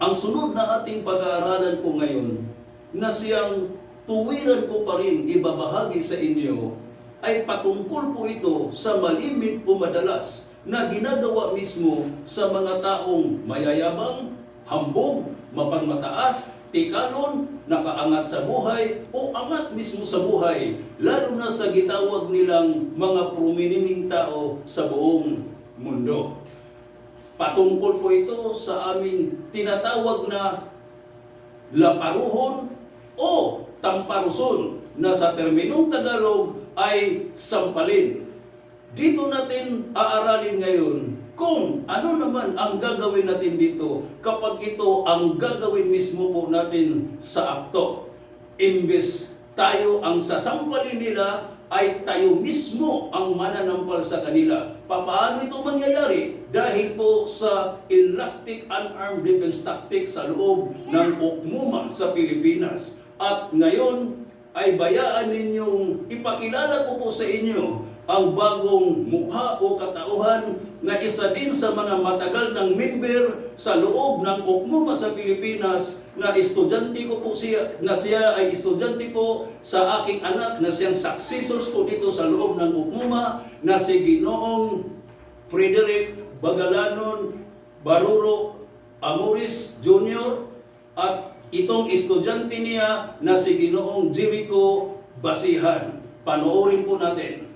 Ang sunod na ating pag-aaralan po ngayon, na siyang tuwiran ko pa rin ibabahagi sa inyo, ay patungkol po ito sa malimit o madalas na ginagawa mismo sa mga taong mayayabang, hambog, mapangmataas, tikalon, nakaangat sa buhay o angat mismo sa buhay, lalo na sa gitawag nilang mga prominenteng tao sa buong mundo. Patungkol po ito sa aming tinatawag na laparuhon o tamparuson na sa terminong Tagalog ay sampalin. Dito natin aaralin ngayon kung ano naman ang gagawin natin dito kapag ito ang gagawin mismo po natin sa akto. Imbes tayo ang sasampalin nila ay tayo mismo ang mananampal sa kanila. Paano ito mangyayari? Dahil po sa Elastic Unarmed Defense Tactics sa loob ng UKMUMA sa Pilipinas. At ngayon ay bayaan ninyong ipakilala ko po sa inyo ang bagong mukha o katauhan na isa din sa mga matagal ng member sa loob ng UKMUMA sa Pilipinas na estudyante ko po siya, na siya ay estudyante po sa aking anak na siyang successors po dito sa loob ng UKMUMA na si Ginoong Frederick Bagalanon Baruro Amoris Jr. at itong estudyante niya na si Ginoong Jericho Basihan. Panoorin po natin.